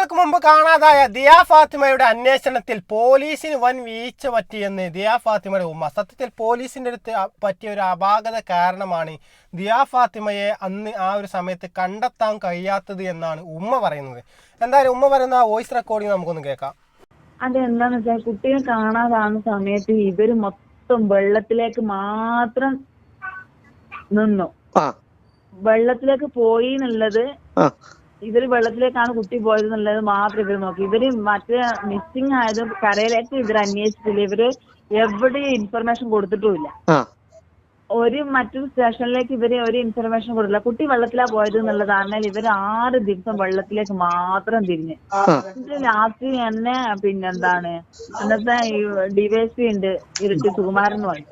നാളുകൾക്ക് മുമ്പ് കാണാതായ ദിയ ഫാത്തിമയുടെ അന്വേഷണത്തിൽ പോലീസിന് വൻ വീഴ്ച പറ്റിയെന്ന് ദിയ ഫാത്തിമയുടെ ഉമ്മ. സത്യത്തിൽ പോലീസിന്റെ അടുത്ത് പറ്റിയ ഒരു അപാകത കാരണമാണ് ദിയ ഫാത്തിമയെ അന്ന് ആ ഒരു സമയത്ത് കണ്ടെത്താൻ കഴിയാത്തത് എന്നാണ് ഉമ്മ പറയുന്നത്. എന്തായാലും ഉമ്മ പറയുന്ന ആ വോയിസ് റെക്കോർഡിംഗ് നമുക്കൊന്ന് കേൾക്കാം. അതെന്താന്ന് വെച്ചാൽ കുട്ടിയെ കാണാതാകുന്ന സമയത്ത് ഇവർ മൊത്തം വെള്ളത്തിലേക്ക് മാത്രം നിന്നു. ആ. വെള്ളത്തിലേക്ക് പോയി എന്നുള്ളത് ആ. ഇവർ വെള്ളത്തിലേക്കാണ് കുട്ടി പോയത് എന്നുള്ളത് മാത്രം ഇവർ നോക്കി. ഇവർ മറ്റേ മിസ്സിംഗ് ആയത് കരയിലേക്ക് ഇവർ അന്വേഷിച്ചില്ല ഇവർ എവിടെയും ഇൻഫർമേഷൻ കൊടുത്തിട്ടുമില്ല ഒരു മറ്റൊരു സ്റ്റേഷനിലേക്ക് ഇവർ ഒരു ഇൻഫർമേഷൻ കൊടുക്കില്ല കുട്ടി വെള്ളത്തിലാ പോയത് എന്നുള്ളതാണ് ഇവർ ആറ് ദിവസം വെള്ളത്തിലേക്ക് മാത്രം തിരിഞ്ഞ്. ലാസ്റ്റ് തന്നെ പിന്നെന്താണ് അന്നത്തെ ഡിവൈഎസ്പി ഉണ്ട് ഇരുട്ടി സുകുമാരൻ എന്ന് പറയും.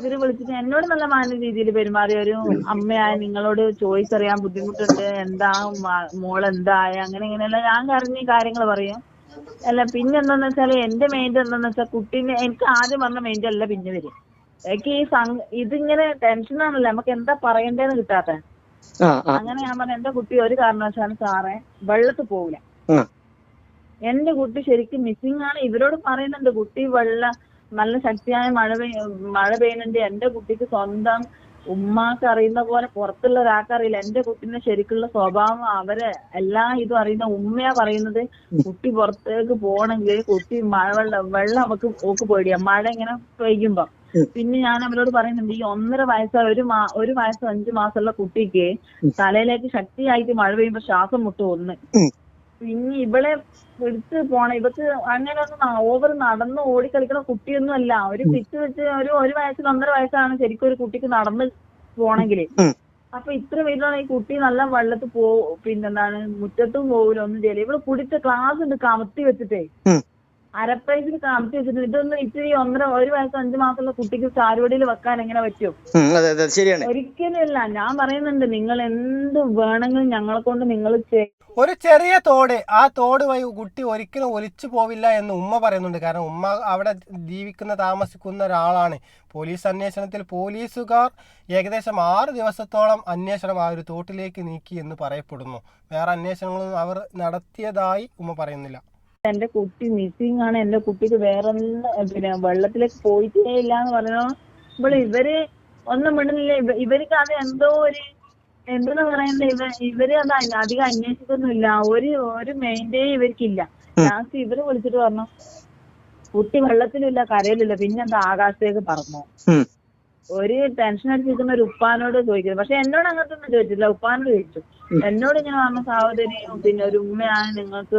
ഇവർ വിളിച്ചിട്ട് എന്നോട് നല്ല മാന്യ രീതിയിൽ പെരുമാറിയ ഒരു അമ്മയായ നിങ്ങളോട് ചോദിച്ചറിയാൻ ബുദ്ധിമുട്ടുണ്ട് എന്താ മോൾ എന്തായ അങ്ങനെ ഇങ്ങനെയല്ല ഞാൻ കരഞ്ഞ് കാര്യങ്ങൾ പറയും. അല്ല പിന്നെ എന്താന്ന് വെച്ചാൽ എന്റെ മൈൻഡ് എന്താന്ന് വെച്ചാൽ കുട്ടീനെ എനിക്ക് ആദ്യം പറഞ്ഞ മൈൻഡ് അല്ല പിന്നെ വരും എനിക്ക് ഈ ഇതിങ്ങനെ ടെൻഷനാണല്ലോ നമുക്ക് എന്താ പറയണ്ടേന്ന് കിട്ടാത്ത? അങ്ങനെ ഞാൻ പറഞ്ഞു എന്റെ കുട്ടി ഒരു കാരണവശാലും സാറേ വെള്ളത്തിൽ പോവില്ല. എന്റെ കുട്ടി ശരിക്കും മിസ്സിംഗ് ആണ്. ഇവരോട് പറയുന്നുണ്ട് കുട്ടി വെള്ള നല്ല ശക്തിയായ മഴ പെയ്യ മഴ പെയ്യുന്നുണ്ട്. എന്റെ കുട്ടിക്ക് സ്വന്തം ഉമ്മാക്ക് അറിയുന്ന പോലെ പുറത്തുള്ള ഒരാൾക്ക് അറിയില്ല. എന്റെ കുട്ടീന്റെ ശരിക്കുള്ള സ്വഭാവം അവർ എല്ലാ ഇതും അറിയുന്ന ഉമ്മയാ പറയുന്നത്. കുട്ടി പുറത്തേക്ക് പോണെങ്കിൽ കുട്ടി മഴ വെള്ളം വെള്ളം അവക്ക് ഓക്ക് പേടിയാ. മഴ ഇങ്ങനെ പെയ്യുമ്പോ. പിന്നെ ഞാൻ അവരോട് പറയുന്നുണ്ട് ഈ ഒന്നര വയസ്സ് ഒരു മാ ഒരു വയസ്സ് അഞ്ചു മാസമുള്ള കുട്ടിക്ക് തലയിലേക്ക് ശക്തിയായിട്ട് മഴ പെയ്യുമ്പോ ശ്വാസം മുട്ടും ഒന്ന്. പിന്നെ ഇവളെ പിടിച്ച് പോണ ഇവക്ക് അങ്ങനെ ഒന്നും ഓവർ നടന്ന് ഓടിക്കളിക്കണ കുട്ടിയൊന്നും അല്ല. ഒരു പിച്ച് വെച്ച് ഒരു ഒരു വയസ്സിൽ ഒന്നര വയസ്സാണ് ശരിക്കും ഒരു കുട്ടിക്ക് നടന്ന് പോണെങ്കിൽ. അപ്പൊ ഇത്ര വലുതാണ് ഈ കുട്ടി നല്ല വെള്ളത്തിൽ പോ പിന്നെന്താണ് മുറ്റത്തും പോകില്ല ഒന്നും ചെയ്യില്ല ഇവൾ കുടിച്ച ക്ലാസ് ഉണ്ട് കമത്തി വെച്ചിട്ടേ. ഉം. കാണിച്ചു വെച്ചിട്ടുണ്ട്. വെച്ചിട്ട് ഇതൊന്നും ഇച്ചിരി ഒന്നര ഒരു വയസ്സ് അഞ്ചു മാസമുള്ള കുട്ടിക്ക് ചാരുവടിയിൽ വെക്കാൻ എങ്ങനെ പറ്റും? ഉം, അതെ അതെ ശരിയാണ്. ഒരിക്കലും ഇല്ല ഞാൻ പറയുന്നുണ്ട് നിങ്ങൾ എന്ത് വേണമെങ്കിലും ഞങ്ങളെ കൊണ്ട് നിങ്ങൾ ഒരു ചെറിയ തോട് ആ തോട് വഴി കുട്ടി ഒരിക്കലും ഒലിച്ചു പോവില്ല എന്ന് ഉമ്മ പറയുന്നുണ്ട്. കാരണം ഉമ്മ അവിടെ ജീവിക്കുന്ന താമസിക്കുന്ന ഒരാളാണ്. പോലീസ് അന്വേഷണത്തിൽ പോലീസുകാർ ഏകദേശം ആറ് ദിവസത്തോളം അന്വേഷണം ആ ഒരു തോട്ടിലേക്ക് നീക്കി എന്ന് പറയപ്പെടുന്നു. വേറെ അന്വേഷണങ്ങളൊന്നും അവർ നടത്തിയതായി ഉമ്മ പറയുന്നില്ല. എന്റെ കുട്ടി മിസ്സിങ് ആണ്. എന്റെ കുട്ടിക്ക് വേറെ പിന്നെ വെള്ളത്തിലേക്ക് പോയിട്ടേ ഇല്ല എന്ന് പറഞ്ഞോ ഇവർ ഒന്നും മിണ്ടുന്നില്ല. ഇവ- ഇവർക്ക് അത് എന്തോ ഒരു എന്തെന്ന് പറയുന്നത് ഇവ ഇവർ അത് അധികം അന്വേഷിക്കൊന്നുമില്ല ഒരു ഒരു മെയിന്റേ ഇവർക്കില്ല. ലാസ്റ്റ് ഇവർ വിളിച്ചിട്ട് പറഞ്ഞു കുട്ടി വെള്ളത്തിലില്ല കരയിലില്ല. പിന്നെന്താ ആകാശത്തേക്ക് ഉം, ഒരു ടെൻഷൻ അടിച്ചിരിക്കുന്ന ഒരു ഉപ്പാനോട് ചോദിക്കുന്നു. പക്ഷെ എന്നോട് അങ്ങനത്തെ ഒന്നും ചോദിച്ചില്ല ഉപ്പാനോട് ചോദിച്ചു. എന്നോട് ഇങ്ങനെ പറഞ്ഞ സഹോദരി പിന്നെ ഒരു ഉമ്മയാണ് നിങ്ങൾക്ക്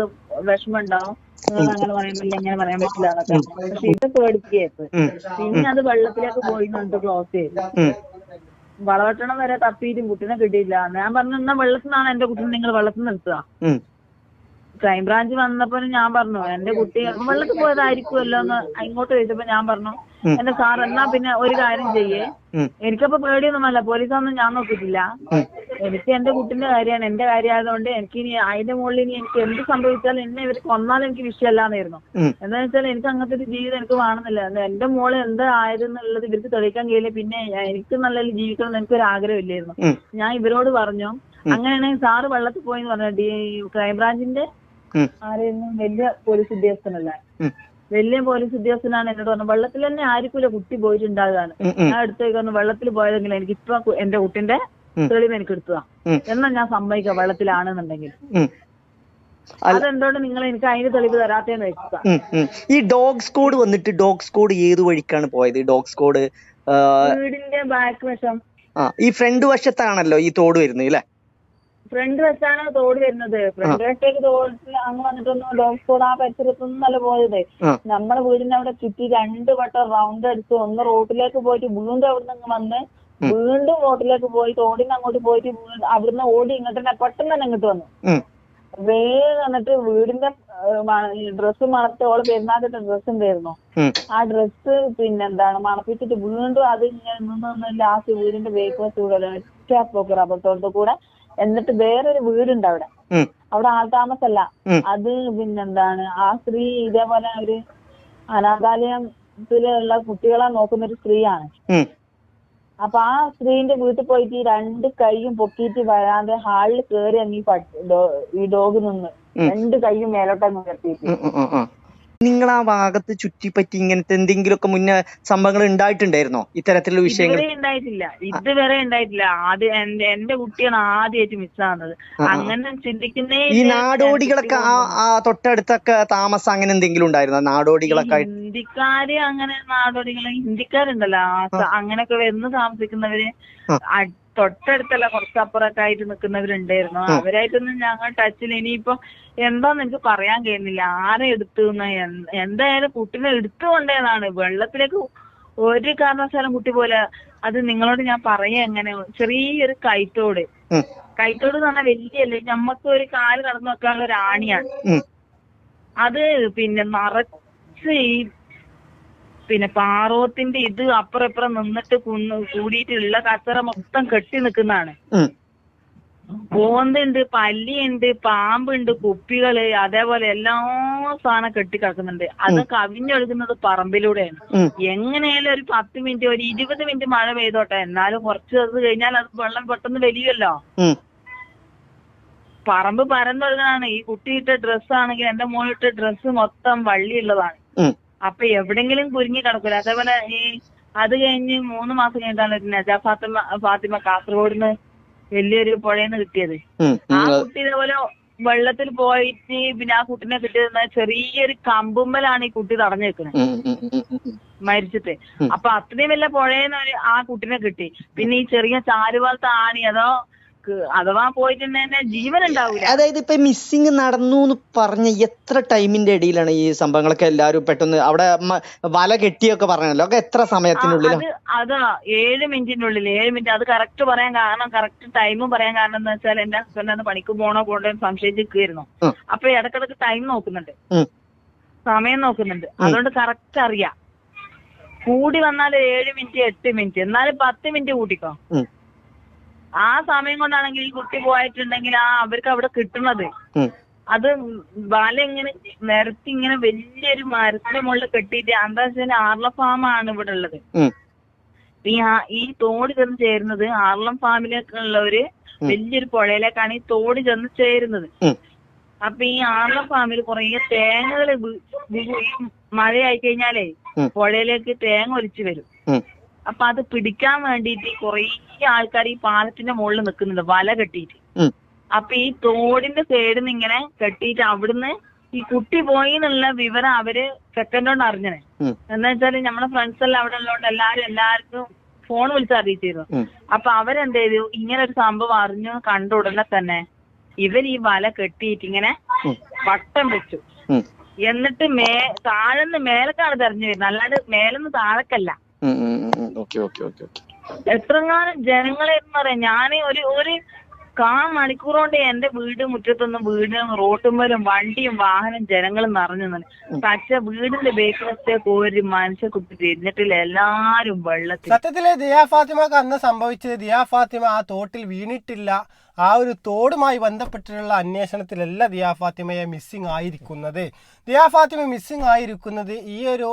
വിഷമം ഉണ്ടാവും നിങ്ങൾ അങ്ങനെ പറയാൻ പറ്റില്ല ഇങ്ങനെ പറയാൻ പറ്റില്ല എന്നൊക്കെ. പക്ഷെ ഇത് പേടിക്കുകയായിരുന്നു ഉം, പിന്നെ അത് വെള്ളത്തിലേക്ക് പോയി എന്നിട്ട് ക്ലോസ് ചെയ്തു. വളവട്ടണം വരെ തപ്പിയിട്ടും കുട്ടീനെ കിട്ടിയില്ല ഞാൻ പറഞ്ഞു എന്നാ വെള്ളത്തിൽ നിന്നാണ് എന്റെ കുട്ടീനെ നിങ്ങൾ വെള്ളത്തിൽ നിർത്തുക ക്രൈംബ്രാഞ്ച് വന്നപ്പോ ഞാൻ പറഞ്ഞു എന്റെ കുട്ടി വെള്ളത്തിൽ പോയതായിരിക്കുമല്ലോ എന്ന് ഇങ്ങോട്ട് ചോദിച്ചപ്പോ ഞാൻ പറഞ്ഞു എന്റെ സാർ എന്നാ പിന്നെ ഒരു കാര്യം ചെയ്യേ. എനിക്കപ്പോ പേടിയൊന്നുമല്ല പോലീസൊന്നും ഞാൻ നോക്കിയിട്ടില്ല. എനിക്ക് എന്റെ കുട്ടിന്റെ കാര്യമാണ് എന്റെ കാര്യമായതുകൊണ്ട് എനിക്ക് ഇനി അതിന്റെ മുകളിൽ ഇനി എനിക്ക് എന്ത് സംഭവിച്ചാലും എന്നെ ഇവർ കൊന്നാലും എനിക്ക് വിഷയമല്ലാന്നായിരുന്നു. എന്താണെന്ന് എന്താ വെച്ചാൽ എനിക്ക് അങ്ങനത്തെ ഒരു ജീവിതം എനിക്ക് വേണമെന്നില്ല. എന്റെ മോൾ എന്താ ആയതെന്നുള്ളത് ഇവർക്ക് തെളിയിക്കാൻ കഴിയില്ല. പിന്നെ എനിക്ക് നല്ല ജീവിക്കണം എന്ന് എനിക്കൊരു ആഗ്രഹമില്ലായിരുന്നു. ഇല്ലായിരുന്നു. ഞാൻ ഇവരോട് പറഞ്ഞു അങ്ങനെയാണെങ്കിൽ സാറ് വെള്ളത്തിൽ പോയി എന്ന് പറഞ്ഞു. ഡി ക്രൈംബ്രാഞ്ചിന്റെ ബ്രാഞ്ചിന്റെ ആരായിരുന്നു വലിയ പോലീസ് ഉദ്യോഗസ്ഥനല്ലേ. വലിയ പോലീസ് ഉദ്യോഗസ്ഥനാണ് എന്നോട് പറഞ്ഞു. വെള്ളത്തിൽ തന്നെ ആയിരിക്കൂല കുട്ടി ഉം, ഞാൻ എടുത്തേക്ക് പറഞ്ഞു വെള്ളത്തിൽ പോയതെങ്കിൽ എനിക്ക് ഇപ്പൊ എന്റെ കുട്ടിന്റെ തെളിവ് എനിക്ക് എടുത്തതാ. എന്നാ ഞാൻ സമ്മതിക്കാം വെള്ളത്തിലാണെന്നുണ്ടെങ്കിൽ. അതെന്തോണ്ട് അതെന്തുകൊണ്ട് നിങ്ങൾ എനിക്ക് അതിന് തെളിവ് തരാത്തേന്ന് ഉം. ഈ ഡോഗ് സ്കോഡ് വന്നിട്ട് ഡോഗ് സ്കോഡ് ഏത് വഴിക്കാണ് പോയത്? ഡോഗ് സ്കോഡ് വീടിന്റെ ബാക്ക് വശം. ആ ഈ ഫ്രണ്ട് വശത്താണല്ലോ ഈ തോട് വരുന്നത് അല്ലേ ഫ്രണ്ട് വെച്ചാണ് തോട് വരുന്നത്. ഫ്രണ്ട് വശത്തേക്ക് തോട്ടിൽ അങ്ങ് വന്നിട്ടൊന്നും ഡോഗ് സ്കോഡ് ആ പരിസരത്തൊന്നും അല്ല പോയത്. നമ്മുടെ വീടിന്റെ അവിടെ ചുറ്റി രണ്ട് വട്ടം റൗണ്ട് അടിച്ച് ഒന്ന് റോട്ടിലേക്ക് പോയിട്ട് വീണ്ടും അവിടെ നിന്ന് വന്ന് വീണ്ടും റോട്ടിലേക്ക് പോയി തോടിന് അങ്ങോട്ട് പോയിട്ട് അവിടുന്ന് ഓടി ഇങ്ങോട്ട് തന്നെ പെട്ടെന്ന് തന്നെ ഇങ്ങോട്ട് വന്നു. വേഗം വന്നിട്ട് വീടിന്റെ ഡ്രസ്സ് മണത്ത് ഓൾ പെരുന്നാളിന്റെ ഡ്രസ്സ് ഉണ്ടായിരുന്നു. ആ ഡ്രസ്സ് പിന്നെന്താണ് മണപ്പിച്ചിട്ട് വീണ്ടും അത് ഇങ്ങനെ നിന്ന് ലാസ്റ്റ് വീടിന്റെ ബേക്ക് വശത്ത് കൂടെ ഒറ്റ പോക്ക് റബ്ബർ തോട്ടത്തിൽ കൂടെ എന്നിട്ട് വേറൊരു വീടുണ്ട് അവിടെ. അവിടെ ആൾതാമസല്ല താമസല്ല. അത് പിന്നെന്താണ്? ആ സ്ത്രീ ഇതേപോലെ ഒരു അനാഥാലയത്തിലുള്ള കുട്ടികളെ നോക്കുന്ന ഒരു സ്ത്രീയാണ്. അപ്പൊ ആ സ്ത്രീന്റെ വീട്ടിൽ പോയിട്ട് ഈ രണ്ട് കൈയും പൊക്കിയിട്ട് വരാതെ ഹാളിൽ കയറി അങ്ങ് ഈ ഡോഗ് നിന്ന് രണ്ട് കൈയും മേലോട്ടങ്ങ് ഉയർത്തിയിട്ട്. നിങ്ങൾ ആ ഭാഗത്ത് ചുറ്റിപ്പറ്റി ഇങ്ങനത്തെ എന്തെങ്കിലുമൊക്കെ മുന്നേ സംഭവങ്ങൾ ഉണ്ടായിട്ടുണ്ടായിരുന്നോ? ഇത്തരത്തിലുള്ള വിഷയങ്ങൾ. ഉണ്ടായിട്ടില്ല. ഇതുവരെ ഉണ്ടായിട്ടില്ല. ആദ്യം എന്റെ കുട്ടിയാണ് ആദ്യമായിട്ട് മിസ്സാകുന്നത്. അങ്ങനെ ചിന്തിക്കുന്നേ ഈ നാടോടികളൊക്കെ ആ തൊട്ടടുത്തൊക്കെ താമസം അങ്ങനെ എന്തെങ്കിലും ഉണ്ടായിരുന്നോ? നാടോടികളൊക്കെ ഹിന്ദിക്കാര് അങ്ങനെ നാടോടികൾ ഹിന്ദിക്കാരുണ്ടല്ലോ. അങ്ങനെയൊക്കെ വരുന്ന താമസിക്കുന്നവര് തൊട്ടടുത്തല്ല കുറച്ചപ്പുറമൊക്കെ ആയിട്ട് നിൽക്കുന്നവരുണ്ടായിരുന്നു. അവരായിട്ടൊന്നും ഞങ്ങൾ ടച്ചിൽ ഇനിയിപ്പോ എന്താന്ന് എനിക്ക് പറയാൻ കഴിയുന്നില്ല. ആരെ എടുത്തു എന്തായാലും കുട്ടീനെ എടുത്തു കൊണ്ടേതാണ് വെള്ളത്തിലേക്ക് ഒരു കാരണവശാലും കുട്ടി പോലെ അത് നിങ്ങളോട് ഞാൻ പറയാ എങ്ങനെ. ചെറിയൊരു കൈത്തോട്. കൈത്തോട് എന്ന് പറഞ്ഞാൽ വലിയല്ലേ. നമ്മക്ക് ഒരു കാൽ കടന്നു വെക്കാനുള്ള ഒരു ആണിയാണ്. അത് പിന്നെ നിറച്ച് ഈ പിന്നെ പാറോത്തിന്റെ ഇത് അപ്പുറം ഇപ്പുറം നിന്നിട്ട് കുന്ന് കൂടിയിട്ടുള്ള കച്ചറ മൊത്തം കെട്ടി നിൽക്കുന്നതാണ്. പോന്തുണ്ട് പല്ലിയുണ്ട് പാമ്പുണ്ട് കുപ്പികൾ അതേപോലെ എല്ലാ സാധനം കെട്ടി കിടക്കുന്നുണ്ട്. അത് കവിഞ്ഞൊഴുകുന്നത് പറമ്പിലൂടെയാണ്. എങ്ങനെയാലും ഒരു പത്ത് മിനിറ്റ് ഒരു ഇരുപത് മിനിറ്റ് മഴ പെയ്തോട്ടെ. എന്നാലും കുറച്ച് അത് കഴിഞ്ഞാൽ അത് വെള്ളം പെട്ടെന്ന് വലിയല്ലോ പറമ്പ് പരന്നൊഴുകാണ് ഈ കുട്ടിയിട്ട ഡ്രസ്സ് ആണെങ്കിൽ എന്റെ മോനിട്ട ഡ്രസ്സ് മൊത്തം വള്ളിയുള്ളതാണ്. അപ്പൊ എവിടെങ്കിലും കുരുങ്ങി കിടക്കൂല. അതേപോലെ ഈ അത് കഴിഞ്ഞ് മൂന്ന് മാസം കഴിഞ്ഞിട്ടാണ് ഒരു നജാ ഫാത്തിമ ഫാത്തിമ കാസർഗോഡിന്ന് വലിയൊരു പുഴയെന്ന് കിട്ടിയത്. ആ കുട്ടി ഇതേപോലെ വെള്ളത്തിൽ പോയിട്ട് പിന്നെ ആ കുട്ടിനെ കിട്ടിയത് ചെറിയൊരു കമ്പുമ്മലാണ് ഈ കുട്ടി തടഞ്ഞു വെക്കുന്നത്. മരിച്ചിട്ട്. അപ്പൊ അത്രയും വല്ല പുഴയെന്ന് ആ കുട്ടിനെ കിട്ടി. പിന്നെ ഈ ചെറിയ ചാലുപോലത്തെ ആണി അതോ ക്ക് അഥവാ പോയിട്ടുണ്ടെങ്കിൽ ജീവൻ ഉണ്ടാവില്ല അതായത് ഇപ്പൊ മിസ്സിങ് നടന്നു എന്ന് പറഞ്ഞ എത്ര ടൈമിന്റെ ഇടയിലാണ് ഈ സംഭവങ്ങളൊക്കെ എല്ലാരും പെട്ടെന്ന് അവിടെ മ- വല കെട്ടിയൊക്കെ പറഞ്ഞല്ലോ. ഒക്കെ എത്ര സമയത്തിനുള്ളിൽ സമയത്തിനുള്ളിലാണ് അത് അതാ ഏഴ് മിനിറ്റിനുള്ളിൽ ഏഴ് മിനിറ്റ്. അത് കറക്റ്റ് പറയാൻ കാരണം കറക്റ്റ് ടൈമും പറയാൻ കാരണം എന്ന് വെച്ചാൽ എന്റെ ഹസ്ബൻഡ് അന്ന് പണിക്ക് പോണോ പോണ്ടോ എന്ന് ഉം. അപ്പൊ ഇടക്കിടക്ക് ടൈം നോക്കുന്നുണ്ട്. ഉം, സമയം നോക്കുന്നുണ്ട്. അതുകൊണ്ട് കറക്റ്റ് അറിയാം. കൂടി വന്നാൽ ഏഴ് മിനിറ്റ് എട്ട് മിനിറ്റ്. എന്നാലും പത്ത് മിനിറ്റ് കൂട്ടിക്കോ. ഉം, ആ സമയം കൊണ്ടാണെങ്കിൽ ഈ കുട്ടി പോയിട്ടുണ്ടെങ്കിൽ ആ അവർക്ക് അവിടെ കിട്ടുന്നത്. അത് വല ഇങ്ങനെ നിരത്തി ഇങ്ങനെ വലിയൊരു മരത്തിന്റെ മുകളിൽ കെട്ടിയിട്ട് എന്താ വെച്ചാൽ ആർല ഫാമാണ് ഇവിടെ ഉള്ളത്. ഈ ഈ തോട് ചെന്ന് ചേരുന്നത് ആർലം ഫാമിലേക്കുള്ള ഒരു വലിയൊരു പുഴയിലേക്കാണ് ഈ തോട് ചെന്ന് ചേരുന്നത്. അപ്പൊ ഈ ആർലം ഫാമിൽ കുറേ തേങ്ങകൾ മഴയായി കഴിഞ്ഞാലേ. പുഴയിലേക്ക് തേങ്ങ ഒലിച്ചു വരും. അപ്പൊ അത് പിടിക്കാൻ വേണ്ടിയിട്ട് കുറേ ആൾക്കാർ ഈ പാലത്തിന്റെ മുകളിൽ നിൽക്കുന്നുണ്ട് വല കെട്ടിയിട്ട് അപ്പൊ ഈ തോടിന്റെ സൈഡിൽ നിന്ന് ഇങ്ങനെ കെട്ടിയിട്ട് അവിടുന്ന് ഈ കുട്ടി പോയി എന്നുള്ള വിവരം അവർ സെക്കൻഡോണ്ട് അറിഞ്ഞത് എന്താ വെച്ചാൽ നമ്മളെ ഫ്രണ്ട്സ് എല്ലാം അവിടെ ഉള്ളതുകൊണ്ട് എല്ലാരും എല്ലാവർക്കും ഫോൺ വിളിച്ച് അറിയിച്ചിരുന്നു. അപ്പൊ അവരെന്ത് ചെയ്തു? ഇങ്ങനെ ഒരു സംഭവം അറിഞ്ഞു കണ്ട ഉടനെ തന്നെ ഇവർ ഈ വല കെട്ടിയിട്ട് ഇങ്ങനെ. വട്ടം വെച്ചു. എന്നിട്ട് മേ താഴെന്ന് മേലക്കാണ് തെരഞ്ഞു വരുന്നത്. അല്ലാണ്ട് മേലെന്ന് താഴേക്കല്ല. എത്രങ്ങാനും ജനങ്ങളെ എന്ന് പറയാം. ഞാൻ ഒരു ഒരു കാ മണിക്കൂർ കൊണ്ട് എന്റെ വീട് മുറ്റത്തൊന്നും വീടും റോട്ടുമ്പലും വണ്ടിയും വാഹനം ജനങ്ങളും നിറഞ്ഞു നിന്ന്. പക്ഷെ വീടിന്റെ ബേക്കിലത്തേക്ക് ഒരു മനുഷ്യ കുട്ടി തിരിഞ്ഞിട്ടില്ല. എല്ലാരും വെള്ളത്തിൽ. സത്യത്തിൽ ദിയാ ഫാത്തിമക്ക് അന്ന് സംഭവിച്ചത് ദിയാ ഫാത്തിമ ആ തോട്ടിൽ വീണിട്ടില്ല. ആ ഒരു തോടുമായി ബന്ധപ്പെട്ടിട്ടുള്ള അന്വേഷണത്തിലല്ല ദിയാ ഫാത്തിമയെ മിസ്സിംഗ് ആയിരിക്കുന്നത്. ദിയാ ഫാത്തിമ മിസ്സിംഗ് ആയിരിക്കുന്നത് ഈ ഒരു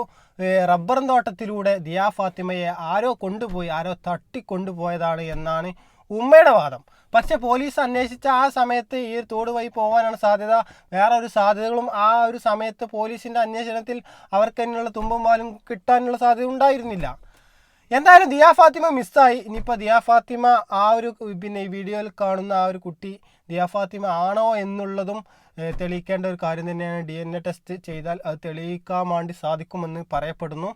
റബ്ബർ തോട്ടത്തിലൂടെ ദിയാ ഫാത്തിമയെ ആരോ കൊണ്ടുപോയി ആരോ തട്ടിക്കൊണ്ടുപോയതാണ് എന്നാണ് ഉമ്മയുടെ വാദം. പക്ഷെ പോലീസ് അന്വേഷിച്ച ആ സമയത്ത് ഈ തോട് വഴി പോകാനാണ് സാധ്യത. വേറെ ഒരു സാധ്യതകളും ആ ഒരു സമയത്ത് പോലീസിന്റെ അന്വേഷണത്തിൽ അവർക്ക് തന്നെയുള്ള തുമ്പും പാലും കിട്ടാനുള്ള സാധ്യത ഉണ്ടായിരുന്നില്ല. എന്തായാലും ദിയാ ഫാത്തിമ മിസ്സായി. ഇനിയിപ്പോൾ ദിയാ ഫാത്തിമ ആ ഒരു പിന്നെ ഈ വീഡിയോയിൽ കാണുന്ന ആ ഒരു കുട്ടി ദിയാ ഫാത്തിമ ആണോ എന്നുള്ളതും തെളിയിക്കേണ്ട ഒരു കാര്യം തന്നെയാണ്. ഡി എൻ എ ടെസ്റ്റ് ചെയ്താൽ അത് തെളിയിക്കാൻ വേണ്ടി സാധിക്കുമെന്ന് പറയപ്പെടുന്നു.